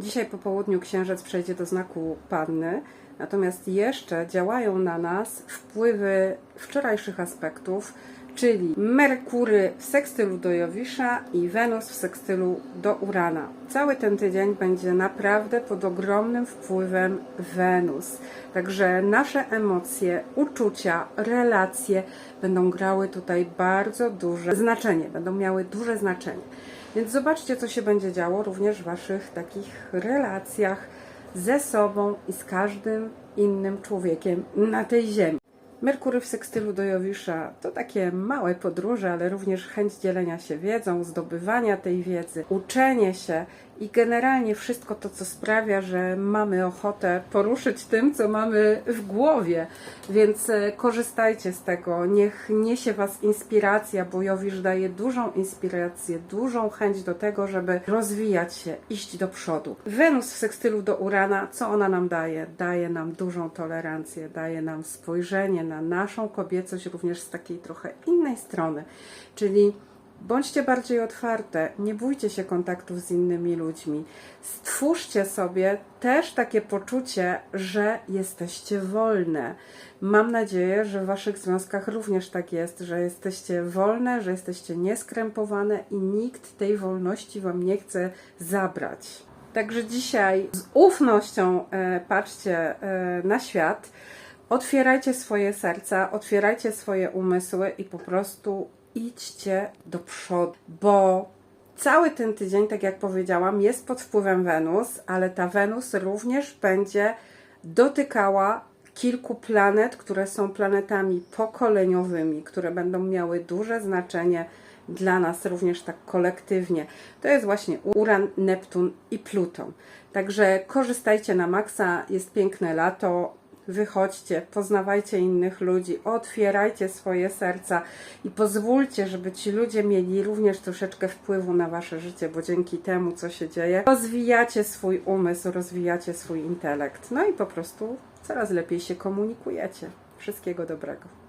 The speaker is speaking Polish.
Dzisiaj po południu księżyc przejdzie do znaku panny, natomiast jeszcze działają na nas wpływy wczorajszych aspektów, czyli Merkury w sekstylu do Jowisza i Wenus w sekstylu do Urana. Cały ten tydzień będzie naprawdę pod ogromnym wpływem Wenus. Także nasze emocje, uczucia, relacje będą grały tutaj bardzo duże znaczenie, będą miały duże znaczenie. Więc zobaczcie, co się będzie działo również w Waszych takich relacjach ze sobą i z każdym innym człowiekiem na tej ziemi. Merkury w sekstylu do Jowisza to takie małe podróże, ale również chęć dzielenia się wiedzą, zdobywania tej wiedzy, uczenie się i generalnie wszystko to, co sprawia, że mamy ochotę poruszyć tym, co mamy w głowie. Więc e, korzystajcie z tego. Niech niesie Was inspiracja, bo Jowisz daje dużą inspirację, dużą chęć do tego, żeby rozwijać się, iść do przodu. Wenus w sekstylu do Urana, co ona nam daje? Daje nam dużą tolerancję, daje nam spojrzenie na naszą kobiecość również z takiej trochę innej strony, czyli Bądźcie bardziej otwarte, nie bójcie się kontaktów z innymi ludźmi. Stwórzcie sobie też takie poczucie, że jesteście wolne. Mam nadzieję, że w Waszych związkach również tak jest, że jesteście wolne, że jesteście nieskrępowane i nikt tej wolności Wam nie chce zabrać. Także dzisiaj z ufnością e, patrzcie e, na świat. Otwierajcie swoje serca, otwierajcie swoje umysły i po prostu idźcie do przodu, bo cały ten tydzień, tak jak powiedziałam, jest pod wpływem Wenus, ale ta Wenus również będzie dotykała kilku planet, które są planetami pokoleniowymi, które będą miały duże znaczenie dla nas również tak kolektywnie. To jest właśnie Uran, Neptun i Pluton. Także korzystajcie na maksa, jest piękne lato, wychodźcie, poznawajcie innych ludzi, otwierajcie swoje serca i pozwólcie, żeby ci ludzie mieli również troszeczkę wpływu na wasze życie, bo dzięki temu, co się dzieje, rozwijacie swój umysł, rozwijacie swój intelekt. No i po prostu coraz lepiej się komunikujecie. Wszystkiego dobrego.